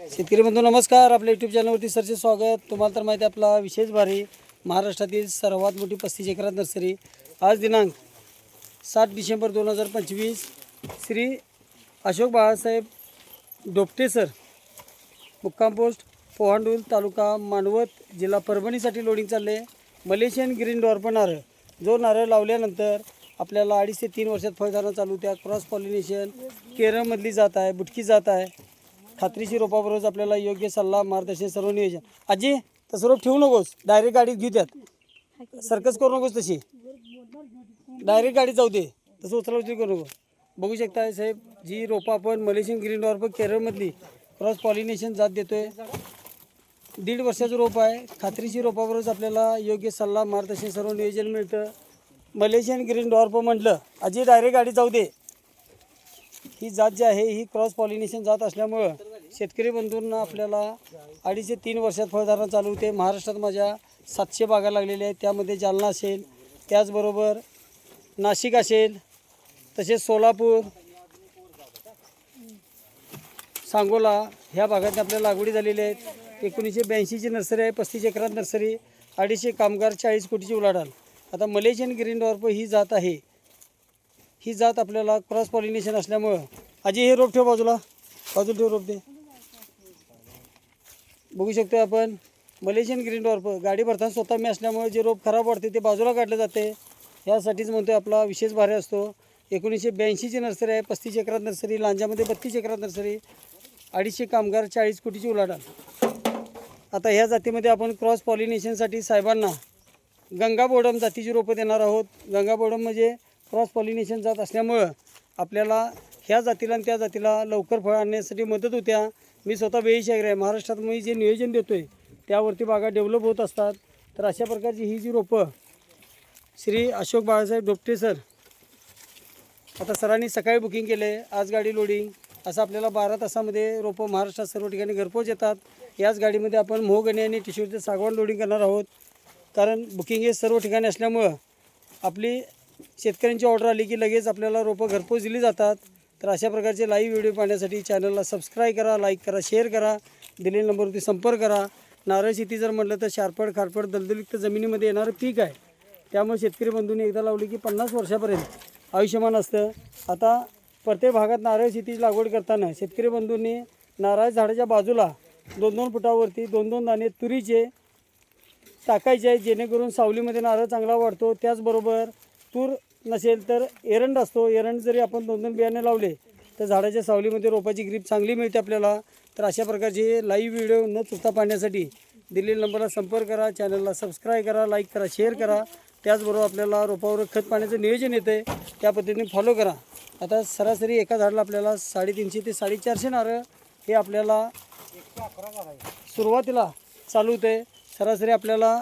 शेतकरी बंधू नमस्कार. आपल्या यूट्यूब चॅनलवरती सरचे स्वागत. तुम्हाला तर माहिती आहे आपला विशेष भारी महाराष्ट्रातील सर्वात मोठी पस्तीस एकरात नर्सरी. आज दिनांक सात डिसेंबर दोन हजार पंचवीस श्री अशोक बाळासाहेब डोपटे सर मुक्काम पोस्ट पोहांडूल तालुका मानवत जिल्हा परभणीसाठी लोडिंग चालले. मलेशियन ग्रीन डॉर्प नारळ. जो नारळ लावल्यानंतर आपल्याला अडीच ते तीन वर्षात फळधारणा चालू त्या क्रॉस पॉलिनेशन केरळमधली जात आहे बुटकी जात आहे. खात्रीशी रोपाबरोबरच आपल्याला योग्य सल्ला मार्गदर्शन सर्व नियोजन. आजी तसं रोप ठेवू नकोस. डायरेक्ट गाडीत घेऊ त्यात. सर्कस करू नकोस तशी. डायरेक्ट गाडीत जाऊ दे. तसं उचला उचल करू नको. बघू शकता साहेब जी रोपं आपण मलेशियन ग्रीन डॉर्प केरळमधली क्रॉस पॉलिनेशन जात देतोय. दीड वर्षाचं रोप आहे. खात्रीशी रोपावरच आपल्याला योग्य सल्ला मार्गदर्शन सर्व नियोजन मिळतं. मलेशियन ग्रीन डॉर्प म्हटलं अजी डायरेक्ट गाडी जाऊ दे. ही जात जी आहे ही क्रॉस पॉलिनेशन जात असल्यामुळं शेतकरी बंधूंना आपल्याला अडीच ते तीन वर्षात फळधारणा चालू होते. महाराष्ट्रात माझ्या सातशे बागा लागलेल्या आहेत. त्यामध्ये जालना असेल त्याचबरोबर नाशिक असेल तसेच सोलापूर सांगोला ह्या भागात आपल्या लागवडी झालेल्या आहेत. एकोणीसशे ब्याऐंशीची नर्सरी आहे पस्तीस एकरात नर्सरी अडीचशे कामगार चाळीस कोटीची उलाढाल. आता मलेशियन ग्रीन डॉर्प ही जात आहे. ही जात आपल्याला क्रॉस पॉलिनेशन असल्यामुळं. आजी हे रोप ठेव बाजूला. बाजूला ठेव रोप दे. बघू शकतो आपण. मलेशियन ग्रीन डॉर्फ गाडी भरताना स्वतः मी असल्यामुळे जे रोप खराब वाढते ते बाजूला काढलं जाते. ह्यासाठीच म्हणतो आपला विशेष भारी असतो. एकोणीसशे ब्याऐंशीची नर्सरी आहे पस्तीस एकरात नर्सरी लांजामध्ये बत्तीस एकरात नर्सरी अडीचशे कामगार चाळीस कोटीची उलाढाल. आता ह्या जातीमध्ये आपण क्रॉस पॉलिनेशनसाठी साहेबांना गंगा बोडम जातीची रोपं देणार आहोत. गंगा बोडम म्हणजे क्रॉस पॉलिनेशन जात असल्यामुळं आपल्याला ह्या जातीला आणि त्या जातीला लवकर फळ आणण्यासाठी मदत होत्या. मी स्वतः बेईशागर आहे महाराष्ट्रात मी जे नियोजन देतो आहे त्यावरती बागा डेव्हलप होत असतात. तर अशा प्रकारची ही जी रोपं श्री अशोक बाळासाहेब डोपटे सर आता सरांनी सकाळी बुकिंग केले आज गाडी लोडिंग असं आपल्याला बारा तासामध्ये रोपं महाराष्ट्रात सर्व ठिकाणी घरपोच येतात. याच गाडीमध्ये आपण मोहगणी आणि टिशूचे सागवान लोडिंग करणार आहोत. कारण बुकिंग हे सर्व ठिकाणी असल्यामुळं आपली शेतकऱ्यांची ऑर्डर आली की लगेच आपल्याला रोपं घरपोच दिली जातात. तर अशा प्रकारचे लाईव्ह व्हिडिओ पाहण्यासाठी चॅनलला सबस्क्राईब करा लाईक करा शेअर करा दिलेल्या नंबरवरती संपर्क करा. नारळ शेती जर म्हटलं तर शारपड खारपड दलदलयुक्त जमिनीमध्ये येणारं पीक आहे. त्यामुळे शेतकरी बंधूंनी एकदा लावली की पन्नास वर्षापर्यंत आयुष्यमान असतं. आता प्रत्येक भागात नारळ शेतीची लागवड करताना शेतकरी बंधूंनी नारळ झाडाच्या बाजूला दोन दोन फुटावरती दोन दोन दाणे तुरीचे टाकायचे आहे जेणेकरून सावलीमध्ये नारळ चांगला वाढतो. त्याचबरोबर तूर नसेल तर एरंड असतो. एरंड जरी आपण दोन दोन बियाणे लावले तर झाडाच्या सावलीमध्ये रोपाची ग्रीप चांगली मिळते आपल्याला. तर अशा प्रकारचे लाईव्ह व्हिडिओ न चुकता पाहण्यासाठी दिलेल्या नंबरला संपर्क करा चॅनलला सबस्क्राईब करा लाईक करा शेअर करा. त्याचबरोबर आपल्याला रोपावर खत पाण्याचं नियोजन येतं आहे त्या पद्धतीने फॉलो करा. आता सरासरी एका झाडाला आपल्याला साडेतीनशे ते साडेचारशे नारळ हे आपल्याला सुरुवातीला चालू होते सरासरी आपल्याला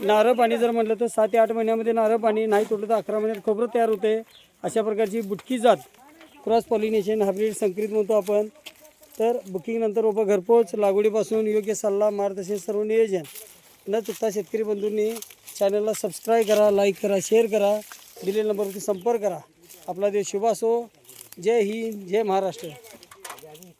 नारळ पाणी जर म्हटलं तर सात ते आठ महिन्यामध्ये नारळ पाणी नाही तोडलं तर अकरा महिन्यात खोबरं तयार होते. अशा प्रकारची बुटकी जात. क्रॉस पॉलिनेशन हायब्रिड संकरित म्हणतो आपण. तर बुकिंगनंतर रोपं घरपोच लागवडीपासून योग्य सल्ला मार्गदर्शन सर्व नियोजन. न चुकता शेतकरी बंधूंनी चॅनलला सबस्क्राईब करा लाईक करा शेअर करा. दिलेल्या नंबरवरती संपर्क करा. आपला देश शुभ असो. जय हिंद जय महाराष्ट्र.